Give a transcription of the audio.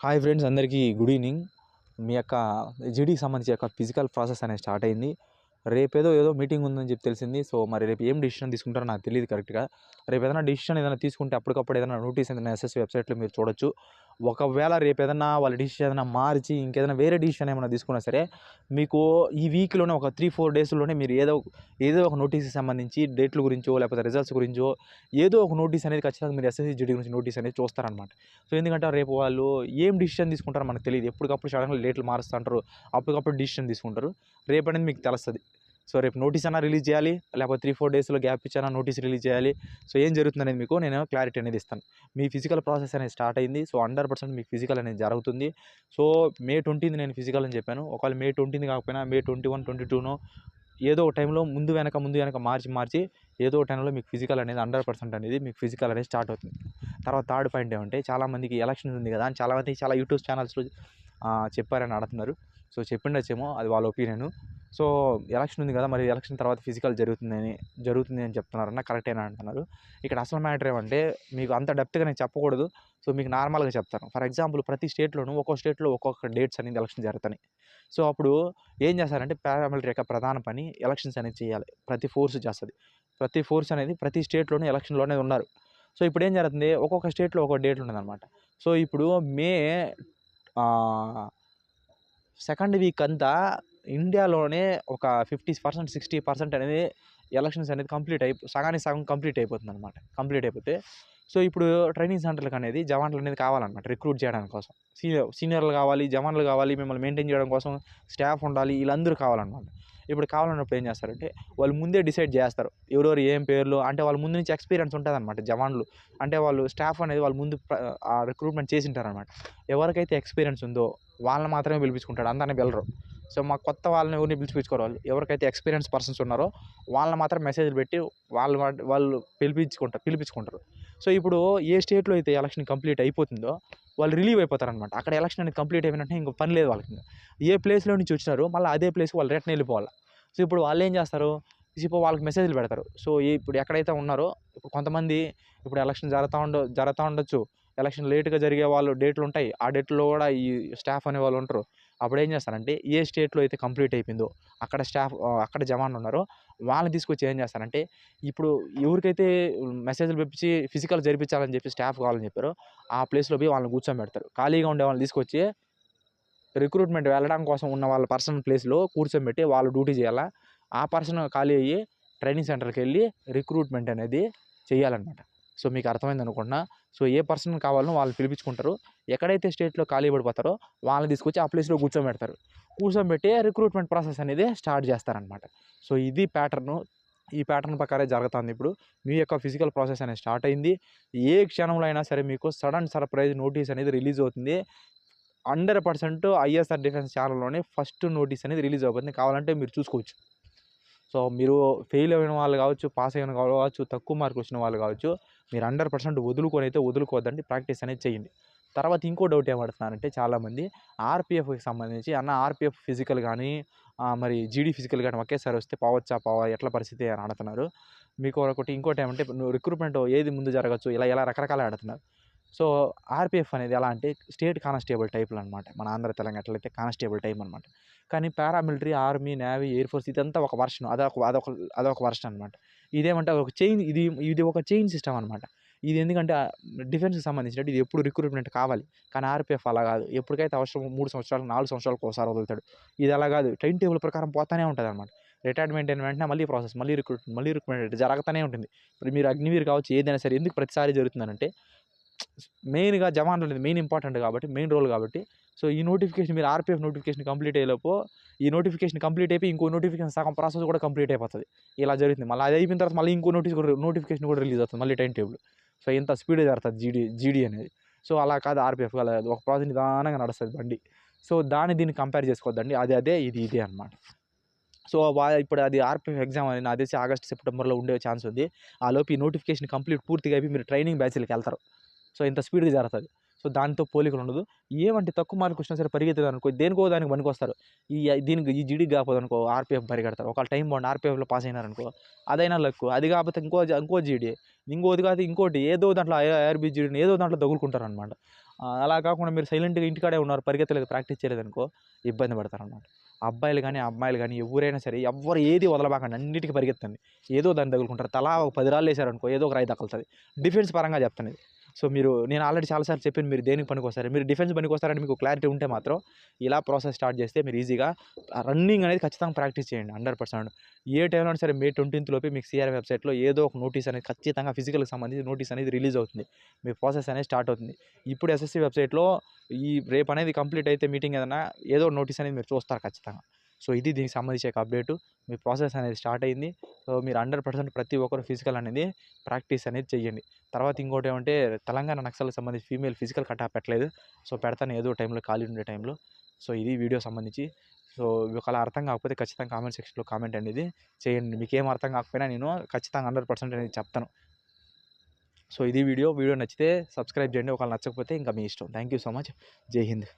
Hi friends అందరికీ good evening మీ యొక్క జీడీకి సంబంధించి యొక్క ఫిజికల్ ప్రాసెస్ అనేది స్టార్ట్ అయింది. రేపు ఏదో ఏదో మీటింగ్ ఉందని చెప్పి తెలిసింది. సో మరి రేపు ఏం డిసిషన్ తీసుకుంటారో నాకు తెలియదు కరెక్ట్గా. రేపు ఏదైనా డిసిషన్ ఏదైనా తీసుకుంటే అప్పటికప్పుడు ఏదైనా నోటీస్ ఏదైనా ఎస్ఎస్ వెబ్సైట్లో మీరు చూడొచ్చు. ఒకవేళ రేపు ఏదైనా వాళ్ళ డిసిషన్ ఏదైనా మార్చి ఇంకేదైనా వేరే డిసిషన్ ఏమైనా తీసుకున్నా సరే మీకు ఈ వీక్లోనే ఒక త్రీ ఫోర్ డేస్లోనే మీరు ఏదో ఏదో ఒక నోటీస్కి సంబంధించి డేట్ల గురించో లేకపోతే రిజల్ట్స్ గురించో ఏదో ఒక నోటీస్ అనేది ఖచ్చితంగా మీరు ఎస్ఎస్సి జీడీ గురించి నోటీస్ అనేది చూస్తారనమాట సో ఎందుకంటే రేపు వాళ్ళు ఏం డిసిషన్ తీసుకుంటారో మనకు తెలియదు ఎప్పటికప్పుడు సడన్గా డేట్లు మారుస్తుంటారు అప్పటికప్పుడు డిసిషన్ తీసుకుంటారు. రేపు అనేది మీకు తెలుస్తుంది. సో రేపు నోటీస్ అన్నా రిలీజ్ చేయాలి లేకపోతే త్రీ ఫోర్ డేస్లో గ్యాప్ ఇచ్చానా నోటీస్ రిలీజ్ చేయాలి. సో ఏం జరుగుతుంది అనేది మీకు నేను క్లారిటీ అనేది ఇస్తాను. మీ ఫిజికల్ ప్రాసెస్ అనేది స్టార్ట్ అయింది. సో హండ్రెడ్ పర్సెంట్ మీకు ఫిజికల్ అనేది జరుగుతుంది. సో మే ట్వంటీది నేను ఫిజికల్ అని చెప్పాను. ఒకవేళ మే ట్వంటీది కాకపోయినా మే ట్వంటీ వన్ ట్వంటీ టూనో ఏదో ఒక టైంలో ముందు వెనక ముందు వెనక మార్చి మార్చి ఏదో ఒక టైంలో మీకు ఫిజికల్ అనేది హండ్రెడ్ పర్సెంట్ అనేది మీకు ఫిజికల్ అనేది స్టార్ట్ అవుతుంది. తర్వాత థర్డ్ పాయింట్ ఏమంటే చాలామందికి ఎలక్షన్ ఉంది కదా అని చాలామంది చాలా యూట్యూబ్ ఛానల్స్లో చెప్పారని అడుగుతున్నారు. సో చెప్పిండొచ్చేమో అది వాళ్ళ ఒపీనియన్ సో ఎలక్షన్ ఉంది కదా మరి ఎలక్షన్ తర్వాత ఫిజికల్ జరుగుతుందని జరుగుతుంది అని చెప్తున్నారన్న కరెక్టేనా అంటున్నారు. ఇక్కడ అసలు మ్యాటర్ ఏమంటే మీకు అంత డెప్త్గా నేను చెప్పకూడదు. సో మీకు నార్మల్గా చెప్తాను. ఫర్ ఎగ్జాంపుల్ ప్రతి స్టేట్లోనూ ఒక్కో స్టేట్లో ఒక్కొక్క డేట్స్ అనేది ఎలక్షన్ జరుగుతాయి. సో అప్పుడు ఏం చేస్తారంటే పారామిలిటరీ యొక్క ప్రధాన పని ఎలక్షన్స్ అనేది చేయాలి. ప్రతి ఫోర్స్ చేస్తుంది. ప్రతి ఫోర్స్ అనేది ప్రతి స్టేట్లోనూ ఎలక్షన్లోనే ఉన్నారు. సో ఇప్పుడు ఏం జరుగుతుంది? ఒక్కొక్క స్టేట్లో ఒక్కొక్క డేట్ ఉండదన్నమాట సో ఇప్పుడు మే సెకండ్ వీక్ అంతా ఇండియాలోనే ఒక ఫిఫ్టీ పర్సెంట్ సిక్స్టీ పర్సెంట్ అనేది ఎలక్షన్స్ అనేది కంప్లీట్ అయి సగానికి సగం కంప్లీట్ అయిపోతుంది అనమాట కంప్లీట్ అయిపోతే సో ఇప్పుడు ట్రైనింగ్ సెంటర్లకు అనేది జవాన్లు అనేది కావాలన్నమాట రిక్రూట్ చేయడానికి కోసం. సీనియర్ సీనియర్లు కావాలి జవాన్లు కావాలి మిమ్మల్ని మెయింటైన్ చేయడం కోసం స్టాఫ్ ఉండాలి వీళ్ళందరూ కావాలన్నమాట. ఇప్పుడు కావాలన్నప్పుడు ఏం చేస్తారంటే వాళ్ళు ముందే డిసైడ్ చేస్తారు ఎవరెవరు ఏం పేర్లు అంటే వాళ్ళ ముందు నుంచి ఎక్స్పీరియన్స్ ఉంటుంది అనమాట జవాన్లు. అంటే వాళ్ళు స్టాఫ్ అనేది వాళ్ళు ముందు ఆ రిక్రూట్మెంట్ చేసి ఉంటారనమాట ఎవరికైతే ఎక్స్పీరియన్స్ ఉందో వాళ్ళని మాత్రమే పిలిపించుకుంటాడు అందరిని వెళ్ళరు సో మా కొత్త వాళ్ళని ఎవరిని పిలిపించుకోరు వాళ్ళు ఎవరికైతే ఎక్స్పీరియన్స్ పర్సన్స్ ఉన్నారో వాళ్ళని మాత్రం మెసేజ్లు పెట్టి వాళ్ళు వాళ్ళు పిలిపించుకుంటారు పిలిపించుకుంటారు. సో ఇప్పుడు ఏ స్టేట్లో అయితే ఎలక్షన్ కంప్లీట్ అయిపోతుందో వాళ్ళు రిలీవ్ అయిపోతారనమాట అక్కడ ఎలక్షన్ అనేది కంప్లీట్ అయిపోయినట్టే ఇంకా పని లేదు వాళ్ళకి ఏ ప్లేస్లో నుంచి వచ్చినారో మళ్ళీ అదే ప్లేస్కి వాళ్ళు రిటర్న్ వెళ్ళిపోవాలి. సో ఇప్పుడు వాళ్ళు ఏం చేస్తారు? ఇప్పుడు వాళ్ళకి మెసేజ్లు పెడతారు. సో ఇప్పుడు ఎక్కడైతే ఉన్నారో ఇప్పుడు కొంతమంది ఇప్పుడు ఎలక్షన్ జరుగుతూ ఉండ జరుగుతూ ఉండొచ్చు. ఎలక్షన్ లేట్గా జరిగే వాళ్ళు డేట్లు ఉంటాయి. ఆ డేట్లో కూడా ఈ స్టాఫ్ అనే వాళ్ళు ఉంటారు. అప్పుడు ఏం చేస్తారంటే ఏ స్టేట్లో అయితే కంప్లీట్ అయిపోయిందో అక్కడ స్టాఫ్ అక్కడ జవాన్లు ఉన్నారో వాళ్ళని తీసుకొచ్చి ఏం చేస్తారంటే ఇప్పుడు ఎవరికైతే మెసేజ్లు పంపించి ఫిజికల్ జరిపించాలని చెప్పి స్టాఫ్ కావాలని చెప్పారో ఆ ప్లేస్లో పోయి వాళ్ళని కూర్చోబెడతారు. ఖాళీగా ఉండే వాళ్ళని తీసుకొచ్చి రిక్రూట్మెంట్ వెళ్ళడం కోసం ఉన్న వాళ్ళ పర్సనల్ ప్లేస్లో కూర్చోబెట్టి వాళ్ళు డ్యూటీ చేయాలా? ఆ పర్సన్ ఖాళీ అయ్యి ట్రైనింగ్ సెంటర్కి వెళ్ళి రిక్రూట్మెంట్ అనేది చేయాలన్నమాట. సో మీకు అర్థమైంది అనుకుంటున్నా? సో ఏ పర్సన్ కావాలనో వాళ్ళు పిలిపించుకుంటారు. ఎక్కడైతే స్టేట్లో ఖాళీ పడిపోతారో వాళ్ళని తీసుకొచ్చి ఆ ప్లేస్లో కూర్చోబెడతారు. కూర్చోబెట్టి రిక్రూట్మెంట్ ప్రాసెస్ అనేది స్టార్ట్ చేస్తారనమాట. సో ఇది ప్యాటర్ను. ఈ ప్యాటర్న్ ప్రకారే జరుగుతుంది ఇప్పుడు. మీ యొక్క ఫిజికల్ ప్రాసెస్ అనేది స్టార్ట్ అయింది. ఏ క్షణంలో అయినా సరే మీకు సడన్ సర్ప్రైజ్ నోటీస్ అనేది రిలీజ్ అవుతుంది. హండ్రెడ్ పర్సెంట్ ఐఎస్ఆర్ డిఫెన్స్ ఛానల్లోనే ఫస్ట్ నోటీస్ అనేది రిలీజ్ అవుతుంది. కావాలంటే మీరు చూసుకోవచ్చు. సో మీరు ఫెయిల్ అయిన వాళ్ళు కావచ్చు పాస్ అయిన వాళ్ళు కావచ్చు తక్కువ మార్కులు వచ్చిన వాళ్ళు కావచ్చు మీరు హండ్రెడ్ పర్సెంట్ వదులుకొని అయితే వదులుకోవద్దండి ప్రాక్టీస్ అనేది చేయండి. తర్వాత ఇంకో డౌట్ ఏమడుతున్నారంటే చాలామంది ఆర్పిఎఫ్కి సంబంధించి అన్న ఆర్పిఎఫ్ ఫిజికల్ కానీ మరి జీడీ ఫిజికల్ కానీ ఒకేసారి వస్తే పోవచ్చా పోవా ఎట్లా పరిస్థితి అని అడుగుతున్నారు. మీకు ఒకటి ఇంకోటి ఏమంటే రిక్రూట్మెంట్ ఏది ముందు జరగచ్చు ఇలా ఇలా రకరకాల అడుగుతున్నారు. సో ఆర్పిఎఫ్ అనేది ఎలా అంటే స్టేట్ కానిస్టేబుల్ టైప్లు అనమాట మన ఆంధ్ర తెలంగాణ అయితే కానిస్టేబుల్ టైప్ అనమాట కానీ paramilitary army navy air force ఇదంతా ఒక వర్షన్. అదొక అదొక అదొక వర్షన్ అనమాట ఇదేమంటే ఒక చైన్ ఇది ఇది ఒక చైన్ సిస్టమ్ అనమాట ఇది ఎందుకంటే డిఫెన్స్కి సంబంధించినట్టు ఇది ఎప్పుడు రిక్రూట్మెంట్ కావాలి. కానీ ఆర్పిఎఫ్ అలా కాదు. ఎప్పటికైతే అవసరం మూడు సంవత్సరాలు నాలుగు సంవత్సరాలకు ఒకసారి వదులుతాడు. ఇది అలా కాదు. టైం టేబుల్ ప్రకారం పోతానే ఉంటుంది అనమాట రిటైర్మెంట్ అయిన వెంటనే మళ్ళీ ప్రాసెస్ మళ్ళీ రిక్రూట్మెంట్ మళ్ళీ రిక్రూట్మెంట్ జరుగుతూనే ఉంటుంది. ఇప్పుడు మీరు అగ్నివీర్ కావచ్చు ఏదైనా సరే ఎందుకు ప్రతిసారి జరుగుతుందంటే మెయిన్గా జవాన్లు అనేది మెయిన్ ఇంపార్టెంట్ కాబట్టి మెయిన్ రోల్ కాబట్టి. సో ఈ నోటిఫికేషన్ మీరు ఆర్పిఎఫ్ నోటిఫికేషన్ కంప్లీట్ అయ్యేలోపు ఈ నోటిఫికేషన్ కంప్లీట్ అయిపోయి ఇంకో నోటిఫికేషన్ సగం ప్రాసెస్ కూడా కంప్లీట్ అయిపోతుంది. ఇలా జరుగుతుంది మళ్ళీ అది అయిపోయిన తర్వాత మళ్ళీ ఇంకో నోటీస్ కూడా నోటిఫికేషన్ కూడా రిలీజ్ అవుతుంది. మళ్ళీ టైం టేబుల్. సో ఇంత స్పీడ్ జరుగుతుంది జీడీ జీడీ అనేది. సో అలా కాదు ఆర్పిఎఫ్ అలా ఒక ప్రాసెస్ నిదానంగా నడుస్తుంది బండి. సో దాన్ని దీన్ని కంపేర్ చేసుకోవద్దండి. అది అదే ఇది ఇదే అనమాట సో ఇప్పుడు అది ఆర్పిఎఫ్ ఎగ్జామ్ అని నాకు ఆగస్ట్ సెప్టెంబర్లో ఉండే ఛాన్స్ ఉంది. ఆ లోపు ఈ నోటిఫికేషన్ కంప్లీట్ పూర్తిగా అయిపోయి మీరు ట్రైనింగ్ బ్యాచ్లకి వెళ్తారు. సో ఇంత స్పీడ్గా జరుగుతుంది సో దాంతో పోలికలు ఉండదు ఏమంటే తక్కువ మార్కులు వచ్చినా సరే పరిగెత్తుంది అనుకో దేనికో దానికి పనికొస్తారు. ఈ దీనికి ఈ జిడికి కాకపోతే అనుకో ఆర్పిఎఫ్ పరిగెడతారు. ఒకవేళ టైం బాగుంది ఆర్పిఎఫ్లో పాస్ అయినారనుకో అదైనా లక్కు అది కాకపోతే ఇంకో ఇంకో జీడి ఇంకోది కాదు ఇంకోటి ఏదో దాంట్లో ఐఆర్బీ జీడిని ఏదో దాంట్లో తగులుకుంటారు అనమాట అలా కాకుండా మీరు సైలెంట్గా ఇంటికాడే ఉన్నారు పరిగెత్తలేదు ప్రాక్టీస్ చేయలేదు అనుకో ఇబ్బంది పడతారు అనమాట అబ్బాయిలు కానీ అమ్మాయిలు కానీ ఎవరైనా సరే ఎవరు ఏది వదలబాకండి అన్నిటికీ పరిగెత్తండి. ఏదో దాన్ని తగులుకుంటారు. తలా ఒక పది రాళ్ళు వేసారనుకో ఏదో ఒక రాయి తగులుతుంది డిఫెన్స్ పరంగా చెప్తాను సో మీరు నేను ఆల్రెడీ చాలాసార్లు చెప్పాను మీరు దేనికి పనికొస్తారు మీరు డిఫెన్స్ పనికొస్తారని మీకు క్లారిటీ ఉంటే మాత్రం ఇలా ప్రాసెస్ స్టార్ట్ చేస్తే మీరు ఈజీగా రన్నింగ్ అనేది ఖచ్చితంగా ప్రాక్టీస్ చేయండి హండ్రెడ్ పర్సెంట్. ఏ టైంలో సరే మే ట్వంటీన్త్ లోపే మీకు సిఆర్ వెబ్సైట్లో ఏదో ఒక నోటీస్ అనేది ఖచ్చితంగా ఫిజికల్కి సంబంధించి నోటీస్ అనేది రిలీజ్ అవుతుంది. మీ ప్రాసెస్ అనేది స్టార్ట్ అవుతుంది. ఇప్పుడు ఎస్ఎస్సి వెబ్సైట్లో ఈ రేపు అనేది కంప్లీట్ అయితే మీటింగ్ ఏదైనా ఏదో నోటీస్ అనేది మీరు చూస్తారు ఖచ్చితంగా. సో ఇది దీనికి సంబంధించి ఒక అప్డేటు. మీ ప్రాసెస్ అనేది స్టార్ట్ అయింది. సో మీరు హండ్రెడ్ పర్సెంట్ ప్రతి ఒక్కరు ఫిజికల్ అనేది ప్రాక్టీస్ అనేది చేయండి తర్వాత ఇంకోటి ఏమంటే తెలంగాణ నక్సల్కి సంబంధించి ఫీమేల్ ఫిజికల్ కట్టా పెట్టలేదు. సో పెడతాను ఏదో టైంలో ఖాళీ ఉండే టైంలో. సో ఇది వీడియో సంబంధించి. సో ఒకవేళ అర్థం కాకపోతే ఖచ్చితంగా కామెంట్ సెక్షన్లో కామెంట్ అనేది చేయండి. మీకు ఏం అర్థం కాకపోయినా నేను ఖచ్చితంగా హండ్రెడ్ పర్సెంట్ అనేది చెప్తాను. సో ఇది వీడియో. వీడియో నచ్చితే సబ్స్క్రైబ్ చేయండి. ఒకవేళ నచ్చకపోతే ఇంకా మీ ఇష్టం. Thank you so much. జై హింద్.